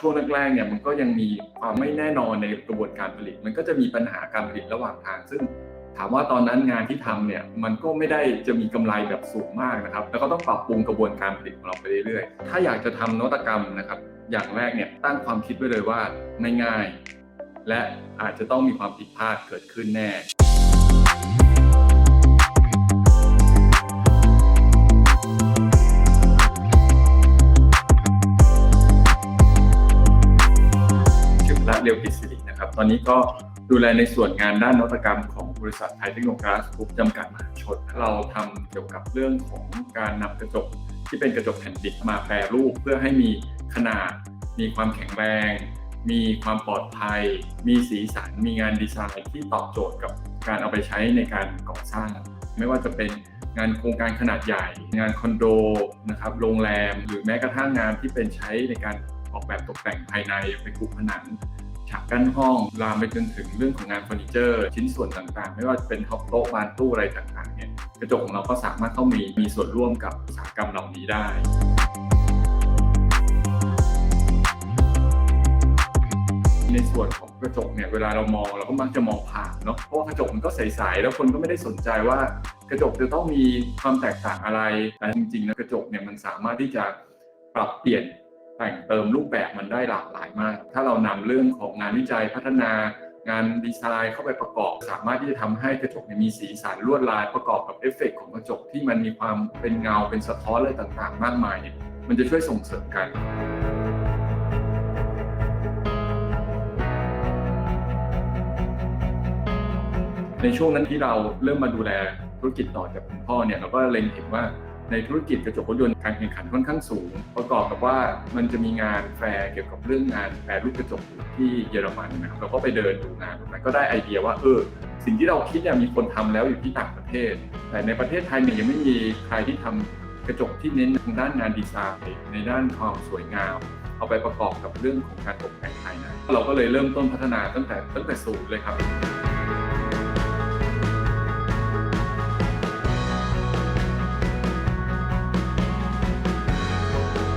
ช่วงแรกๆเนี่ยมันก็ยังมีความไม่แน่นอนในกระบวนการผลิต มันก็จะมีปัญหาการผลิตระหว่างทาง ซึ่งถามว่าตอนนั้นงานที่ทำเนี่ยมันก็ไม่ได้จะมีกำไรแบบสูงมากนะครับ แล้วก็ต้องปรับปรุงกระบวนการผลิตของเราไปเรื่อยๆ ถ้าอยากจะทำนวัตกรรมนะครับ อย่างแรกเนี่ยตั้งความคิดไว้เลยว่าไม่ง่ายและอาจจะต้องมีความผิดพลาดเกิดขึ้นแน่ ตอนนี้ก็ดูแลในส่วนงานด้านนวัตกรรมของบริษัทไทยเทคโนโลยีกรุ๊ปจำกัดมหาชนเราทำเกี่ยวกับเรื่องของการนำกระจกที่เป็นกระจกแผ่นดิบมาแปรรูป เพื่อให้มีขนาด มีความแข็งแรง มีความปลอดภัย มีสีสัน มีงานดีไซน์ที่ตอบโจทย์กับการเอาไปใช้ในการก่อสร้าง ไม่ว่าจะเป็นงานโครงการขนาดใหญ่ งานคอนโดนะครับโรงแรม หรือแม้กระทั่งงานที่เป็นใช้ในการออกแบบตกแต่งภายในเป็นกุผนัง ฉากกั้นห้องลามไปจนถึงเรื่องของงานเฟอร์นิเจอร์ชิ้นส่วนต่างๆ ไม่ว่าจะเป็นท็อปโต๊ะบานตู้อะไรต่างๆเนี่ยกระจกของเราก็สามารถเข้ามีมีส่วนร่วมกับอุตสาหกรรมเหล่านี้ได้ในส่วนของกระจกเนี่ยเวลาเรามองเราก็มักจะมองผ่านเนาะเพราะว่ากระจกมันก็ใสๆแล้วคนก็ไม่ได้สนใจว่ากระจกจะต้องมีความแตกต่างอะไรแต่จริงๆแล้วกระจกเนี่ยมันสามารถที่จะปรับเปลี่ยน แต่งเติมรูปแบบมันได้หลากหลายมาก ถ้าเรานำเรื่องของงานวิจัยพัฒนางานดีไซน์เข้าไปประกอบ สามารถที่จะทำให้กระจกมีสีสันลวดลายประกอบกับเอฟเฟกต์ของกระจกที่มันมีความเป็นเงาเป็นสะท้อนอะไรต่างๆ มากมายเนี่ยมันจะช่วยส่งเสริมกันในช่วงนั้นที่เราเริ่มมาดูแลธุรกิจต่อจากคุณพ่อเนี่ยเราก็เล็งเห็นว่า ในธุรกิจกระจกรถยนต์การแข่งขันค่อนข้างสูง ประกอบกับว่ามันจะมีงานแฟร์เกี่ยวกับเรื่องงานแปรรูปกระจกที่เยอรมันนะครับเราก็ไปเดินดูงานนั้นก็ได้ไอเดียว่าเออสิ่งที่เราคิดเนี่ยมีคนทำแล้วอยู่ที่ต่างประเทศ แต่ในประเทศไทยเนี่ยยังไม่มีใครที่ทำกระจกที่เน้นทางด้านงานดีไซน์ในด้านความสวยงามเอาไปประกอบกับเรื่องของการตกแต่งภายในเราก็เลยเริ่มต้นพัฒนาตั้งแต่ตั้งแต่ศูนย์เลยครับ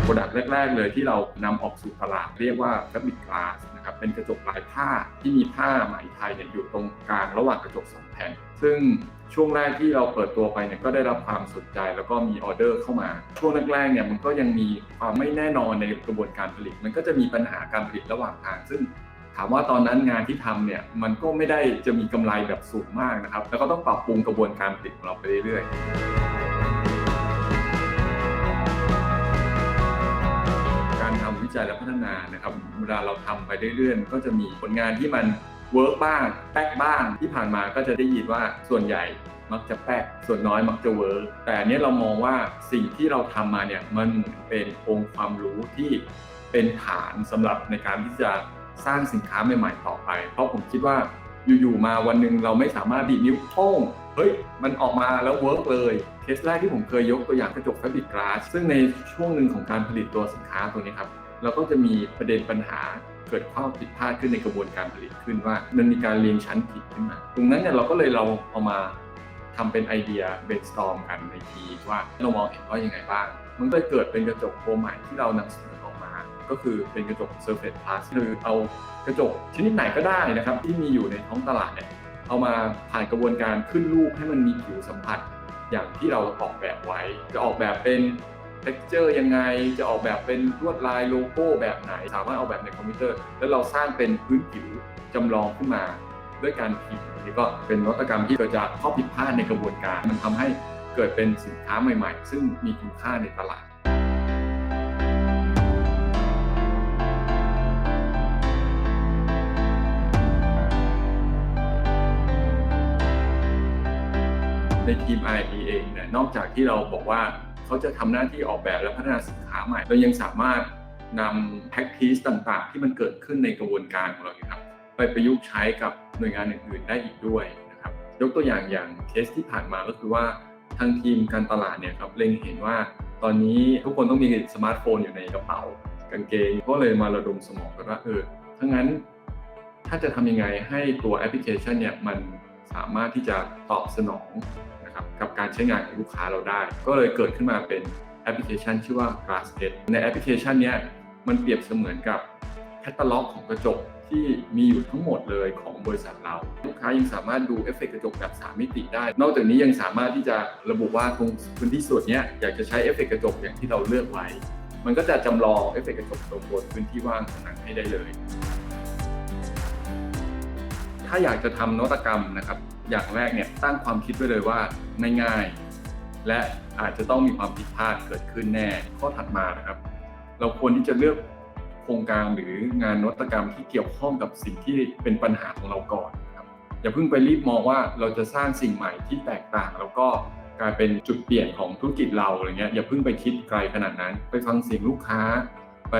รดักต์แรก ๆ เลยที่เรานำออกสู่ตลาดเรียกว่า Fabric Glass นะครับเป็นกระจกลายผ้าที่มีผ้าไหมไทยเนี่ยอยู่ตรงกลางระหว่างกระจกสองแผ่นซึ่งช่วงแรกที่เราเปิดตัวไปเนี่ยก็ได้รับความสนใจแล้วก็มีออเดอร์เข้ามา ช่วงแรกๆเนี่ยมันก็ยังมีความไม่แน่นอนในกระบวนการผลิต มันก็จะมีปัญหาการผลิตระหว่างทาง ซึ่งถามว่าตอนนั้นงานที่ทำเนี่ยมันก็ไม่ได้จะมีกำไรแบบสูงมากนะครับ แล้วก็ต้องปรับปรุงกระบวนการผลิตของเราไปเรื่อยๆ วิจัยและพัฒนานะครับเวลาเราทำไปเรื่อยๆก็จะมีผลงานที่มันเวิร์กบ้างแป๊กบ้างที่ผ่านมาก็จะได้ยินว่าส่วนใหญ่มักจะแป๊กส่วนน้อยมักจะเวิร์กแต่เนี้ยเรามองว่าสิ่งที่เราทำมาเนี่ยมันเป็นองค์ความรู้ที่เป็นฐานสำหรับในการที่จะสร้างสินค้าใหม่ๆต่อไป เพราะผมคิดว่าอยู่ๆมาวันหนึ่งเราไม่สามารถดีดนิ้วโป้งเฮ้ย มันออกมาแล้วเวิร์กเลยเคสแรกที่ผมเคยยกตัวอย่างกระจกแฟบริกกลาสซึ่งในช่วงหนึ่งของการผลิตตัวสินค้าตัวนี้ครับ เราก็จะมีประเด็นปัญหาเกิดข้อผิดพลาดขึ้นในกระบวนการผลิตขึ้นว่า มันมีการเรียงชั้นผิดขึ้นมา ตรงนั้นเนี่ยเราก็เลยเราเอามาทำเป็นไอเดีย brainstorm กันในทีว่าเรามองเห็นว่ายังไงบ้าง มันก็เลยเกิดเป็นกระจกตัวใหม่ที่เรานำเสนอออกมา ก็คือเป็นกระจก Surface Plus คือเอากระจกชนิดไหนก็ได้นะครับ ที่มีอยู่ในท้องตลาดเนี่ยเอามาผ่านกระบวนการขึ้นรูปให้มันมีผิวสัมผัสอย่างที่เราออกแบบไว้ จะออกแบบเป็น texture ยังไงจะออกแบบเป็นลวดลายโลโก้แบบไหน สามารถออกแบบในคอมพิวเตอร์ แล้วเราสร้างเป็นพื้นผิวจำลองขึ้นมาด้วยการพิมพ์อันนี้ก็เป็นนวัตกรรมที่เกิดจากข้อผิดพลาดในกระบวนการ มันทำให้เกิดเป็นสินค้าใหม่ๆ ซึ่งมีคุณค่าในตลาดในทีม R&D เองเนี่ยนอกจากที่เราบอกว่า เขาจะทำหน้าที่ออกแบบและพัฒนาสินค้าใหม่ เรายังสามารถนำ practice ต่างๆ ที่มันเกิดขึ้นในกระบวนการของเรานะครับไปประยุกต์ใช้กับหน่วยงานอื่นๆ ได้อีกด้วยนะครับยกตัวอย่างอย่างเคสที่ผ่านมาก็คือว่าทางทีมการตลาดเนี่ยครับเล็งเห็นว่าตอนนี้ทุกคนต้องมีสมาร์ทโฟนอยู่ในกระเป๋ากางเกงก็เลยมาระดมสมองกันว่าเออถ้างั้นถ้าจะทำยังไงให้ตัวแอปพลิเคชันเนี่ยมันสามารถที่จะตอบสนอง นะครับกับการใช้งานของลูกค้าเราได้ ก็เลยเกิดขึ้นมาเป็นแอปพลิเคชันชื่อว่า GlassEd ในแอปพลิเคชันนี้มันเปรียบเสมือนกับตตาล็อกของกระจกที่มีอยู่ทั้งหมดเลยของบริษัทเรา ลูกค้ายังสามารถดูเอฟเฟกต์กระจกแบบ 3 มิติได้ นอกจากนี้ยังสามารถที่จะระบุว่าตรงพื้นที่ส่วนนี้อยากจะใช้เอฟเฟกต์กระจกอย่างที่เราเลือกไว้ มันก็จะจำลองเอฟเฟกต์กระจกตรงบนพื้นที่ว่างตรงนั้นให้ได้เลย ถ้าอยากจะทำนวัตกรรมนะครับ อย่างแรกเนี่ยตั้งความคิดไว้เลยว่าง่ายๆและอาจจะต้องมีความผิดพลาดเกิดขึ้นแน่ ข้อถัดมานะครับ เราควรที่จะเลือกโครงการหรืองานนวัตกรรมที่เกี่ยวข้องกับสิ่งที่เป็นปัญหาของเราก่อนนะครับอย่าเพิ่งไปรีบมองว่าเราจะสร้างสิ่งใหม่ที่แตกต่าง แล้วก็กลายเป็นจุดเปลี่ยนของธุรกิจเราอะไรเงี้ยอย่าเพิ่งไปคิดไกลขนาดนั้น ไปฟังเสียงลูกค้า ไป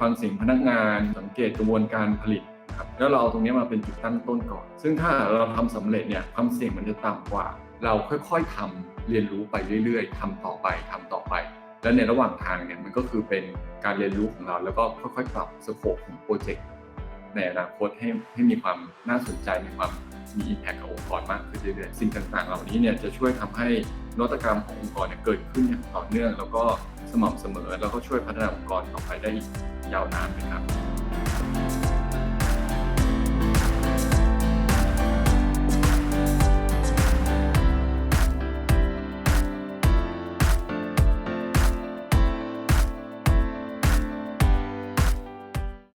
ฟังเสียงพนักงาน สังเกตกระบวนการผลิต นะครับแล้วเราเอาตรงนี้มาเป็นจุดตั้งต้นก่อน ซึ่งถ้าเราทำสำเร็จเนี่ยความเสี่ยงมันจะต่ำกว่า เราค่อยๆทำเรียนรู้ไปเรื่อย ๆทำต่อไปทำต่อไป และในระหว่างทางเนี่ยมันก็คือเป็นการเรียนรู้ของเรา แล้วก็ค่อยๆปรับสโคปของโปรเจกต์ในอนาคตให้ให้มีความน่าสนใจมีความมีอิมแพคกับองค์กรมากขึ้นเรื่อยๆสิ่งต่างๆ เหล่านี้เนี่ยจะช่วยทำให้นวัตกรรมขององค์กรเนี่ยเกิดขึ้นอย่างต่อเนื่อง แล้วก็สม่ำเสมอแล้วก็ช่วยพัฒนาองค์กรต่อไปได้ยาวนานเลยครับ